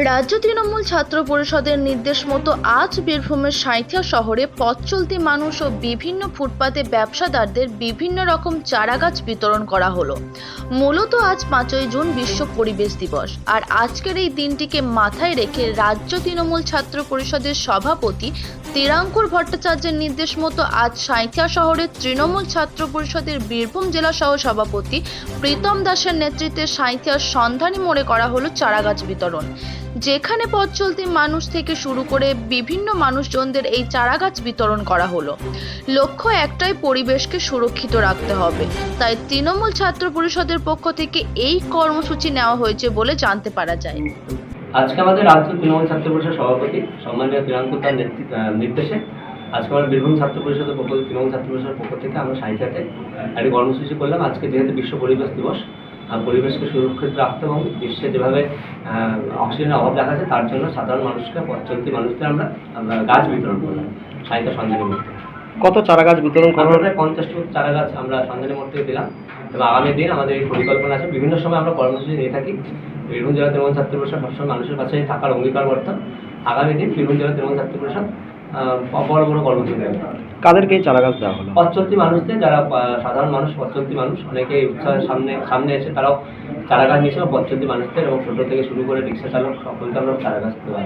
রাজ্য তৃণমূল ছাত্র পরিষদের নির্দেশ মতো আজ বীরভূমের সাঁইথিয়া শহরে পথ চলতি মানুষ ও বিভিন্ন ফুটপাতে ব্যবসাদারদের বিভিন্ন রকম চারাগাছ বিতরণ করা হলো। মূলত আজ পাঁচই জুন বিশ্ব পরিবেশ দিবস। আর আজকের এই দিনটিকে মাথায় রেখে রাজ্য তৃণমূল ছাত্র পরিষদের সভাপতি তীরাঙ্কুর ভট্টাচার্যের নির্দেশ মতো আজ সাঁইথিয়া শহরের তৃণমূল ছাত্র পরিষদের বীরভূম জেলা সহ সভাপতি প্রীতম দাসের নেতৃত্বে সাঁইথিয়ার সন্ধানী মোড়ে করা হলো চারাগাছ বিতরণ। যেখানে পথ চলতি মানুষ থেকে শুরু করে বিভিন্ন মানুষজনদের এই চারাগাছ বিতরণ করা হলো। লক্ষ্য একটাই, পরিবেশকে সুরক্ষিত রাখতে হবে। তাই তৃণমূল ছাত্র পরিষদের পক্ষ থেকে এই কর্মসূচি নেওয়া হয়েছে বলে জানতে পারা যায়। আজকে আমাদের রাজ্য তৃণমূল ছাত্র পরিষদ সভাপতি সম্মানীয় তৃণাঙ্কুর তার নির্দেশে আজকে আমরা বীরভূম ছাত্র পরিষদের পক্ষ, তৃণমূল ছাত্র পরিষদের পক্ষ থেকে আমরা সাহিত্যাতে একটি কর্মসূচি করলাম। আজকে যেহেতু বিশ্ব পরিবেশ দিবস পরিবেশকে সুরক্ষিত রাখতে এবং বিশ্বে যেভাবে অক্সিজেনের অভাব দেখা যায় তার জন্য সাধারণ মানুষকে পথ চলতি মানুষদের আমরা গাছ বিতরণ করলাম সাহিত্য সঞ্জনী মূর্তি। কত চারা গাছ বিতরণ করা প্রায় পঞ্চাশটি চারা গাছ আমরা সঞ্জনী মোড় থেকে দিলাম। এবং আগামী দিন আমাদের এই পরিকল্পনা আছে বিভিন্ন সময় আমরা কর্মসূচি নিয়ে থাকি। বীরভূম জেলা তৃণমূল ছাত্র পরিষদ সবসময় মানুষের কাছে থাকার অঙ্গীকারবদ্ধ। আগামী দিন বীরভূম জেলা তৃণমূল ছাত্র পরিষদ বড় বড় কর্মসূচি কাদেরকে চারা গাছ দেওয়া হলো পথচলতি মানুষদের যারা সাধারণ মানুষ পথচলতি মানুষ অনেকে উৎসাহের সামনে সামনে এসে তারাও চারা গাছ নিয়েছে পথচলতি মানুষদের এবং ছোটো থেকে শুরু করে রিক্সা চালক সকলকে আমরা চারা গাছ দেওয়া